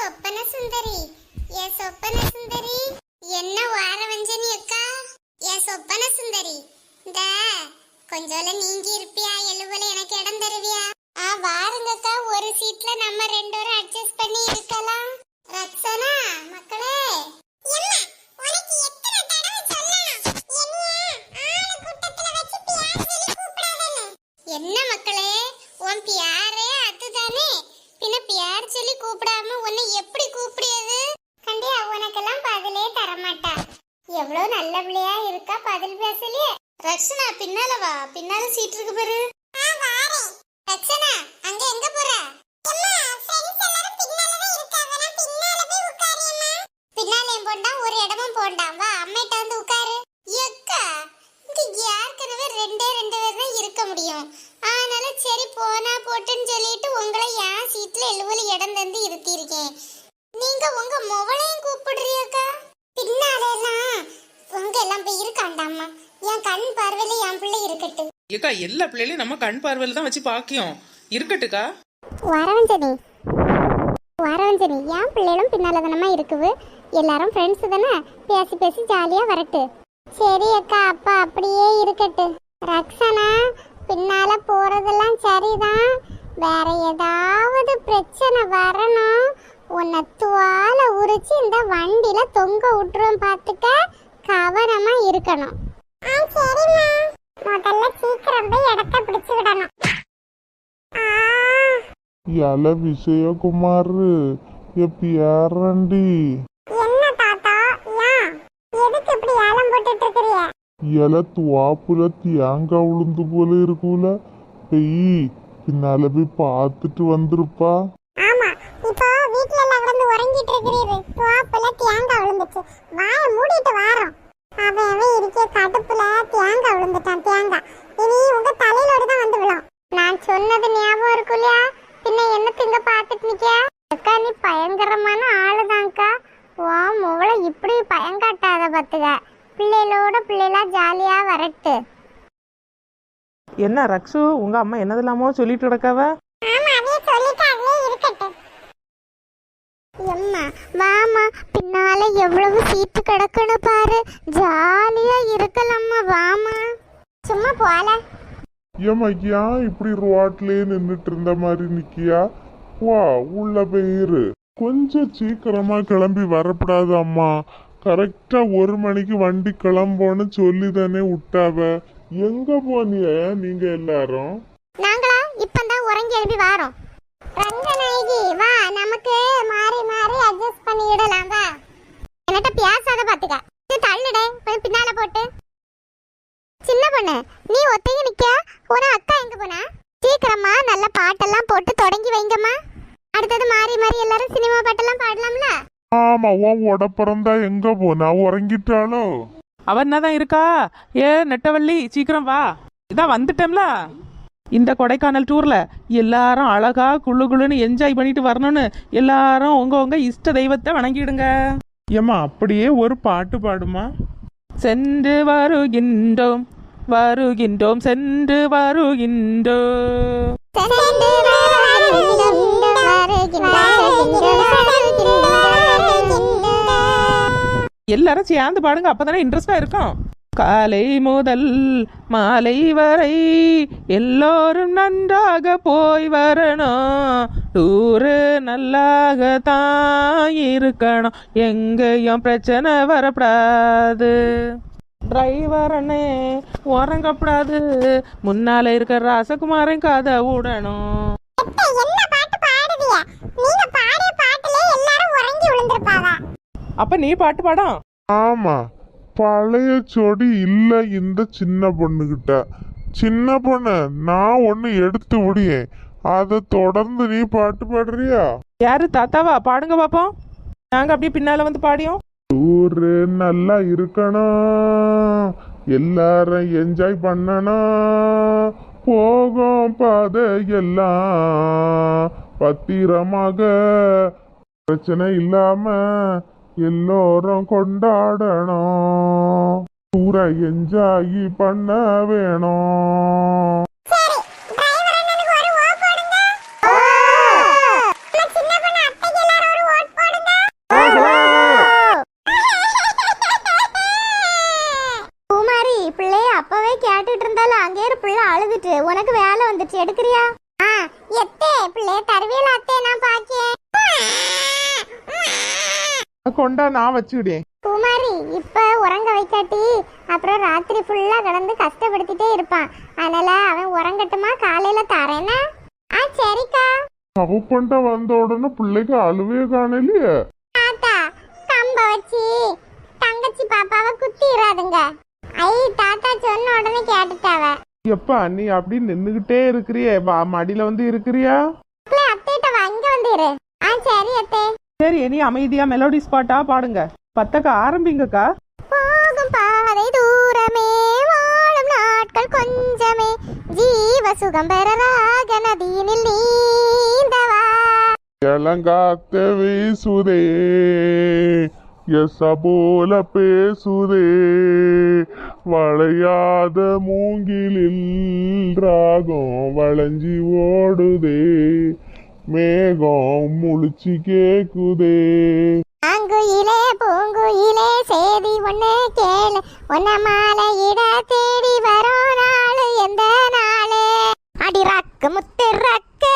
சொப்பன சுந்தரி. ஏ சொப்பன சுந்தரி என்ன வாரவஞ்சனி அக்கா? ஏ சொப்பன சுந்தரி இந்த கொஞ்சோல நீங்க இருப்பியா? எழுவல எனக்கு இடம் தருவியா? ஆ வாருங்கக்கா ஒரு சீட்ல நம்ம ரெண்டு பேரும் அட்ஜஸ்ட் பண்ணி இருக்கலாம். ரக்ஷனா மக்களே. என்ன எத்தனை தடவை சொல்லணும் என்னைய ஆளு கூட்டத்துல வச்சு பியார் சொல்லி கூப்பிடாதன்னு என்ன மக்களே உன் பியாரே அதுதானே பின்ன பியார் சொல்லி கூப்பிடாம உன்னை எப்படி கூப்பிடியது கண்டியா உனக்கெல்லாம் பதிலே தரமாட்டா எவ்வளவு நல்ல பிள்ளையா இருக்கா பதில் பேசலையே. ரக்ஷனா பின்னால வா பின்னால சீட் இருக்கு பாரு. ரக்ஷனா அங்க எங்க போற? பின்னாலேயும் போண்டாம் ஒரு இடமும் போண்டாம் வா அம்மைட்ட வந்து உட்காரு. எக்கா இங்க ஏற்கனவே ரெண்டே ரெண்டு பேர் தான் இருக்க முடியும். ஆனால சரி போனா போட்டுன்னு சொல்லிட்டு உங்களை என் சீட்ல எழுவலு இடம் தந்து இருத்திருக்கேன் நீங்க உங்க முவளையும் கூப்பிடுறியக்கா பின்னாலெல்லாம் உங்க எல்லாம் போய் இருக்காண்டாமா என் கண் பார்வையில என் பிள்ளை இருக்கட்டும். ஏக்கா எல்லா பிள்ளைகளையும் நம்ம கண் பார்வையில் தான் வச்சு பாக்கியோம். இருக்கட்டுக்கா. வரவஞ்சனி. வரவஞ்சனி என் பிள்ளைகளும் பின்னால தானமா இருக்குது. எல்லாரும் ஃப்ரெண்ட்ஸ் தானே? பேசி பேசி ஜாலியா வரட்டு. சரி அக்கா அப்பா அப்படியே இருக்கட்டு. ரக்ஷனா பின்னால போறதெல்லாம் சரிதான். வேற ஏதாவது பிரச்சனை வரணும். உன்னை துவால உரிச்சு இந்த வண்டியில தொங்க விட்டுரும் பார்த்துக்க கவனமா இருக்கணும் சரிம்மா முதல்ல சீக்கிரம் போய் இடத்த பிடிச்சு விடணும் ஆ எல விஜயகுமார் எப்பயாரண்டி என்ன தாத்தா ஏன் எதுக்கு இப்படி ஏலம் போட்டுட்டு இருக்கிறீங்க எல துவாப்புல தேங்காய் உளுந்து போல இருக்கும்ல பெய் பின்னால போய் பார்த்துட்டு வந்திருப்பா ஆமா இப்போ வீட்ல எல்லாம் கிடந்து உறங்கிட்டு இருக்கிறீரு துவாப்புல தேங்காய் விழுந்துச்சு வாய மூடிட்டு வாரோம் அவன் அவன் இருக்க கடுப்புல தேங்காய் விழுந்துட்டான் தேங்காய் இனி உங்க தலையிலோட தான் வந்து விழும் நான் சொன்னது ஞாபகம் இருக்கு இல்லையா பின்ன என்ன திங்க பார்த்துட்டு நிக்க அக்கா நீ பயங்கரமான ஆளுதான்க்கா. வா முவளை இப்படி பயங்காட்டாத பத்துக பிள்ளைகளோட பிள்ளைகளா ஜாலியா வரட்டு. என்ன ரக்ஷு உங்க அம்மா என்னதெல்லாமோ சொல்லிட்டு கிடக்காவ? எம்மா வாமா பின்னால எவ்வளவு சீட்டு கிடக்குன்னு பாரு. ஜாலியா இருக்கலாம்மா வாமா சும்மா போல. ஏம்மா ஏன் இப்படி ரோட்லயே நின்றுட்டு இருந்த மாதிரி நிக்கியா? வா உள்ள போயிரு கொஞ்சம் சீக்கிரமா கிளம்பி வரப்படாது அம்மா கரெக்டா ஒரு மணிக்கு வண்டி கிளம்போன்னு சொல்லி தானே விட்டாவ. எங்க போனிய நீங்க எல்லாரும்? நாங்களா? இப்பதான் உறங்கி எழுப்பி வாரோம். ரங்கநாயகி வா நமக்கு மாறி மாறி அட்ஜஸ்ட் பண்ணிடலாம் வா. என்னட்ட பேசாத பாத்துக்க. தள்ளுடே போய் பின்னால போட்டு. சின்ன பொண்ணு. நீ ஒத்தையும் நிக்க ஒரு அக்கா எங்க போனா? சீக்கிரமா நல்ல பாட்டெல்லாம் போட்டு தொடங்கி வைங்கம்மா. அடுத்தது மாறி மாறி எல்லாரும் சினிமா பாட்டெல்லாம் பாடலாம்ல? ஆமா உன் உடப்புறந்தா எங்க போனா? உறங்கிட்டாளோ? அவ என்னதான் இருக்கா? ஏ நெட்டவள்ளி சீக்கிரம் வா. இதான் வந்துட்டேம்ல. இந்த கொடைக்கானல் டூர்ல எல்லாரும் அழகா குளு குளுன்னு என்ஜாய் பண்ணிட்டு வரணும்னு எல்லாரும் உங்க உங்க இஷ்ட தெய்வத்தை வணங்கிடுங்க. ஏம்மா அப்படியே ஒரு பாட்டு பாடுமா? சென்று வருகின்றோம். வருகின்றோம் சென்று வருகின்றோம். எல்லாரும் சேர்ந்து பாடுங்க அப்பதானே இன்ட்ரெஸ்டா இருக்கும். காலை முதல் மாலை வரை எல்லோரும் நன்றாக போய் வரணும். டூரு நல்லாக தான் இருக்கணும். எங்கேயும் பிரச்சனை வரப்படாது. டிரைவர் அண்ணே உறங்கப்படாது முன்னால இருக்கிற ராசகுமாரன் கதை விடணும் எப்ப என்ன பாட்டு பாடுவிய? நீங்க பாடிய பாட்டுல எல்லாரும் உறங்கி விழுந்திருப்பாங்க. அப்ப நீ பாட்டு பாடம் ஆமா பழைய சொடி இல்ல இந்த சின்ன பொண்ணுகிட்ட. சின்ன பொண்ணு நான் ஒன்னு எடுத்து முடியேன் அதை தொடர்ந்து நீ பாட்டு பாடுறியா? யாரு தாத்தாவா? பாடுங்க பாப்போம். நாங்க அப்படியே பின்னால வந்து பாடியோம். ஊரு நல்லா இருக்கணும். எல்லாரும் என்ஜாய் பண்ணணும். போகும் பாதை எல்லாம் பத்திரமாக. பிரச்சனை இல்லாம எல்லோரும் கொண்டாடணும். பூரா என்ஜாய் பண்ண வேணும். ஆனாலும் அங்கே இருப்புள்ள அழுதுட்டு. உனக்கு வேலை வந்துச்சு எடுக்கிறியா? ஆ எத்தே பிள்ளை தருவியல் அத்தே நான் பாக்கேன் கொண்டா நான் வச்சுடேன் குமாரி இப்ப உறங்க வைக்காட்டி அப்புறம் ராத்திரி ஃபுல்லா கிடந்து கஷ்டப்படுத்திட்டே இருப்பான். அதனால அவன் உறங்கட்டுமா? காலையில தரேனா ஆ சரிக்கா. அவ கொண்ட வந்த உடனே பிள்ளைக்கு அழுவே காணலையே. தாத்தா கம்ப வச்சு தங்கச்சி பாப்பாவை குத்திடாதுங்க ஐ தாத்தா சொன்ன உடனே கேட்டுட்டாவ. எப்பா நீ அப்படி நின்னுகிட்டே இருக்கிறியே. வா மடியில வந்து இருக்கிறியா? அப்பளே அத்தைட்ட வா இங்க வந்து இரு. ஆ சரி அத்தை. சரி நீ அமைதியா மெலோடி ஸ்பாட்டா பாடுங்க. பத்தக்கா ஆரம்பிங்கக்கா. போகும் பாதை தூரமே வாழும் நாட்கள் கொஞ்சமே. ஜீவ சுகம் பெற ராக நதியினில் நீந்தவா. இளங்காத்த வீசுதே எச போல பேசுதே. வளையாத மூங்கிலில் ராகம் வளைஞ்சி ஓடுதே. மேகம் முழிச்சு கேக்குதே. அங்குயிலே பூங்குயிலே சேதி ஒண்ணு கேளு. உன்ன மாலையிட தேடி வரும் நாள் எந்த நாளே? அடி ராக்கு முத்து ரக்கு.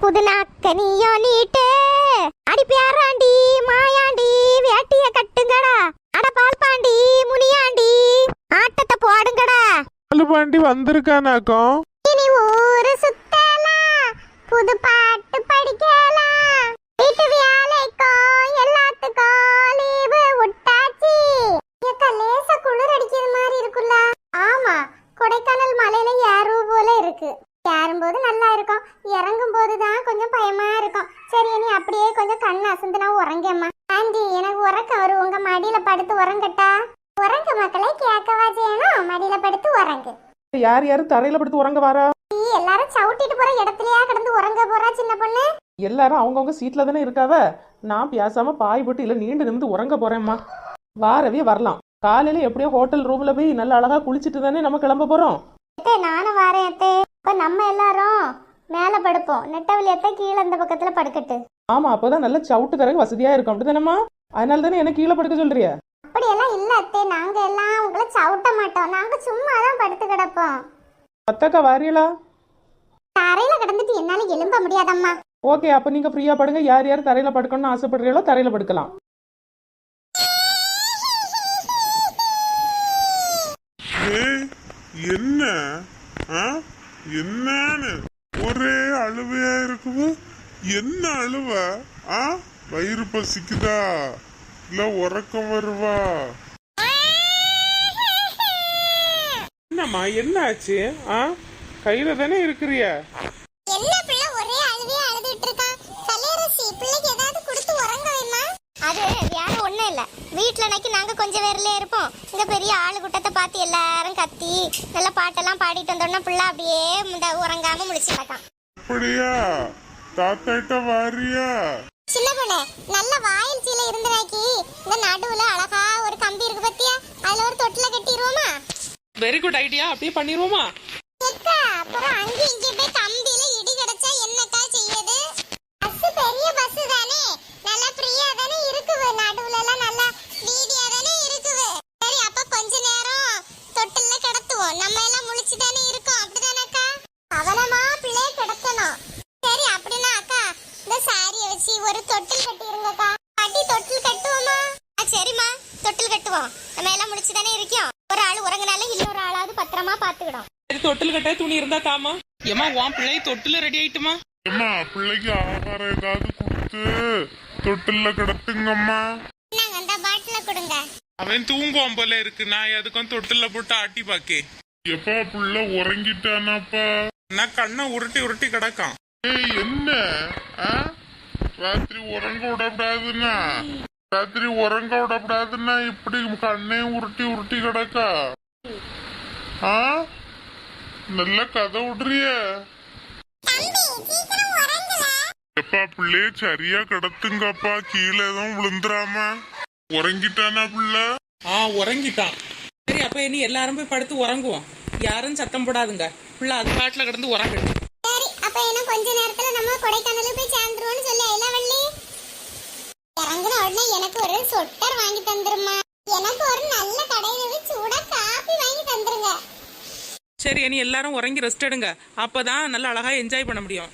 புது நாக்க நீயோ நீட்டு. அடி பியாராண்டி மாயாண்டி. பாண்டி வந்திருக்கானாக்கும் இனி ஊரு சுத்தலாம் புது பாட்டு படிக்கலாம் வீட்டு வேலைக்கும் எல்லாத்துக்கும் லீவு விட்டாச்சு ஏக்கா லேச குளிர் அடிக்கிற மாதிரி இருக்குல்ல ஆமா கொடைக்கானல் மலையில ஏறும் போல இருக்கு ஏறும்போது நல்லா இருக்கும் இறங்கும் போது தான் கொஞ்சம் பயமா இருக்கும் சரி நீ அப்படியே கொஞ்சம் கண் அசந்து நான் உறங்கம்மா ஆண்டி எனக்கு உறக்கம் வரும் உங்க மடியில படுத்து உறங்கட்டா மக்களை கேட்கவா செய்யணும்? மடியில படுத்து உறங்கு. யார் யாரும் தரையில படுத்து உறங்க வரா? நீ எல்லாரும் சவுட்டிட்டு போற இடத்துலயா கிடந்து உறங்க போறா சின்ன பொண்ணு? எல்லாரும் அவங்கவுங்க சீட்ல தானே இருக்காவ? நான் பேசாம பாய் போட்டு இல்ல நீண்டு நிமிந்து உறங்க போறேம்மா. வாரவே வரலாம். காலையில எப்படியோ ஹோட்டல் ரூம்ல போய் நல்ல அழகா குளிச்சிட்டு தானே நம்ம கிளம்ப போறோம். நானும் வரேன் அத்தே. இப்ப நம்ம எல்லாரும் மேல படுப்போம். நெட்டவழி அத்தை கீழே அந்த பக்கத்துல படுக்கட்டு. ஆமா அப்போதான் நல்ல சவுட்டு தரக்கு வசதியா இருக்கும். அப்படிதானம்மா? அதனால தானே என்ன கீழே படுக்க சொல்றிய? அத்தே நாங்க எல்லாம் உங்களை சவுட்ட மாட்டோம். நாங்க சும்மா தான் படுத்து கிடப்போம். அத்தாக்கா வாரியலா தரையில கிடந்துட்டு என்னால எலும்ப முடியாதம்மா. ஓகே அப்ப நீங்க ஃப்ரீயா படுங்க. யார் யார் தரையில படுக்கணும்னு ஆசைப்படுறீங்களோ தரையில படுக்கலாம். என்ன? என்னன்னு? ஒரே அழுவையா இருக்குது என்ன அழுவ? ஆ? வயிறு பசிக்குதா? இல்ல உறக்கம் வருவா? என்னம்மா என்ன ஆச்சு ஆ? கையில தானே இருக்கிறிய? என்ன பிள்ளை ஒரே அழுவே அழுதுட்டு இருக்கான் கலையரசி பிள்ளைக்கு ஏதாவது கொடுத்து உறங்க வைமா அது வேற ஒண்ணும் இல்ல. வீட்ல நக்கி நாங்க கொஞ்சம் பேர்ல இருப்போம். இங்க பெரிய ஆளு கூட்டத்தை பார்த்து எல்லாரும் கத்தி நல்ல பாட்டெல்லாம் பாடிட்டு வந்தோம்னா பிள்ளை அப்படியே இந்த உறங்காம முழிச்சு கிடக்கான் அப்படியா? தாத்தாட்ட வாரியா? சின்ன பொண்ணு நல்ல வாயில் சீல இருந்து நாக்கி இந்த நடுவுல அழகா ஒரு கம்பி இருக்கு பத்தியா? அதுல ஒரு தொட்டில கட்டிடுவோமா வெரி குட் ஐடியா அப்படியே பண்ணிடுவோமா? எக்கா அப்புறம் அங்க இங்க போய் கம்பியில இடி கிடைச்சா என்னக்கா செய்யுது பஸ் பெரிய பஸ் தானே. நல்லா ஃப்ரீயா தானே இருக்குது. நடுவுல எல்லாம் நல்லா வீடியா தானே இருக்குது. சரி அப்ப கொஞ்ச நேரம் தொட்டில்ல கிடத்துவோம். நம்ம எல்லாம் முழிச்சு தானே இருக்கோம். அப்படிதானக்கா? கவனமா பிள்ளைய கிடத்தணும் சரி அப்படின்னா அக்கா இந்த சாரியை வச்சு ஒரு தொட்டில் கட்டிருங்கக்கா அடி தொட்டில் கட்டுவோமா? சரிம்மா. தொட்டில் கட்டுவோம். நம்ம எல்லாம் முழிச்சு தானே இருக்கோம். ஆள் உறங்கினாலும் இன்னொரு ஆளாவது பத்திரமா பாத்துக்கிடும் தொட்டில் கட்ட துணி இருந்தா தாமா ஏமா உன் பிள்ளை தொட்டில் ரெடி ஆயிட்டுமா? அம்மா பிள்ளைக்கு ஆகாரம் ஏதாவது கொடுத்து தொட்டில்ல கிடத்துங்கம்மா. நாங்க அந்த பாட்டில கொடுங்க. அவன் தூங்குவான் போல இருக்கு. நான் எதுக்கும் தொட்டில போட்டு ஆட்டி பாக்கே எப்பா புள்ள உறங்கிட்டானாப்பா? நான் கண்ணை உருட்டி உருட்டி கிடக்கான். ஏய் என்ன? ஆ? ராத்திரி உறங்க விடக்கூடாதுன்னா? ராத்திரி உறங்க விடக்கூடாதுன்னா இப்படி கண்ணே உருட்டி உருட்டி கிடக்கா. ஆ? நல்ல கதை விடுறிய. தம்பி சீக்கிரம் உறங்குல எப்பா பிள்ளைய சரியா கிடத்துங்கப்பா. கீழே எதுவும் விழுந்துராம உறங்கிட்டானா பிள்ளை? ஆ உறங்கிட்டான். சரி அப்ப இனி எல்லாரும் போய் படுத்து உறங்குவோம். யாரும் சத்தம் போடாதுங்க. பிள்ளை அது காட்டுல கிடந்து உறங்கட்டும் சரி அப்ப என்ன கொஞ்ச நேரத்துல நம்ம கொடைக்கானல் போய் சேர்ந்துருவோம்னு சொல்லி இறங்குன உடனே எனக்கு ஒரு சொட்டர் வாங்கி தந்துருமா? எனக்கு ஒரு நல்ல கடையில போய் சூடா காபி வாங்கி தந்துருங்க. சரி இனி எல்லாரும் உறங்கி ரெஸ்ட் எடுங்க. அப்பதான் நல்லா அழகா என்ஜாய் பண்ண முடியும்.